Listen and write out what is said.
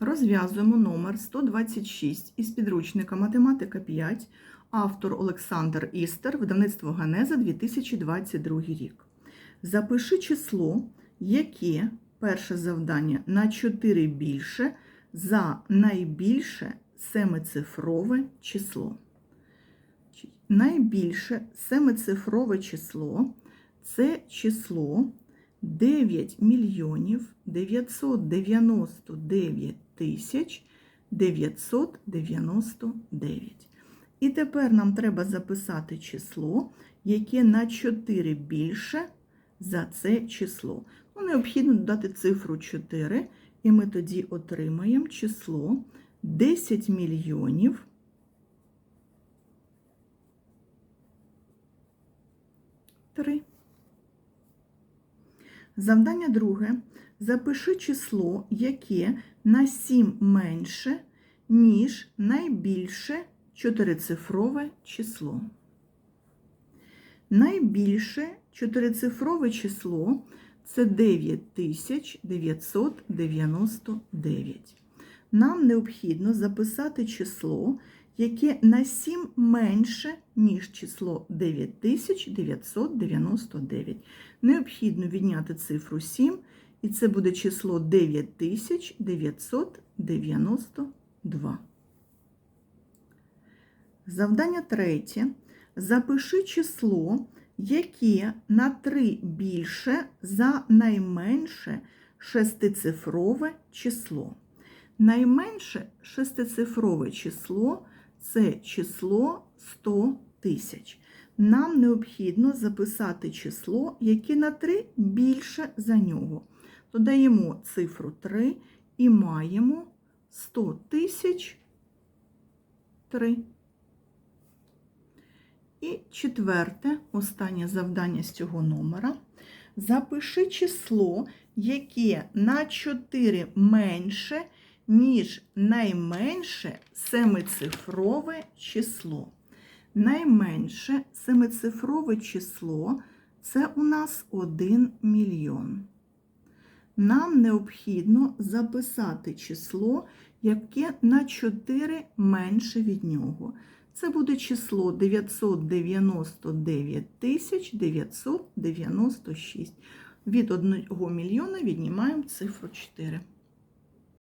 Розв'язуємо номер 126 із підручника Математика 5, автор Олександр Істер, видавництво Ганеза 2022 рік. Запиши число, яке перше завдання на 4 більше за найбільше семицифрове число. Найбільше семицифрове число це число 9 мільйонів 999 тисяч 999. І тепер нам треба записати число, яке на 4 більше за це число. Ну, необхідно додати цифру 4, і ми тоді отримаємо число 10 мільйонів 3. Завдання друге. Запиши число, яке на 7 менше, ніж найбільше чотирицифрове число. Найбільше чотирицифрове число це 9999. Нам необхідно записати число, яке на 7 менше, ніж число 9999. Необхідно відняти цифру 7, і це буде число 9992. Завдання третє. Запиши число, яке на 3 більше за найменше шестицифрове число. Найменше шестицифрове число це число 100 тисяч. Нам необхідно записати число, яке на 3 більше за нього. Додаємо цифру 3 і маємо 100 тисяч 3. І четверте, останнє завдання з цього номера. Запиши число, яке на 4 менше, ніж найменше семицифрове число. Найменше семицифрове число це у нас 1 мільйон. Нам необхідно записати число, яке на 4 менше від нього. Це буде число 999 996. Від 1 мільйона віднімаємо цифру 4.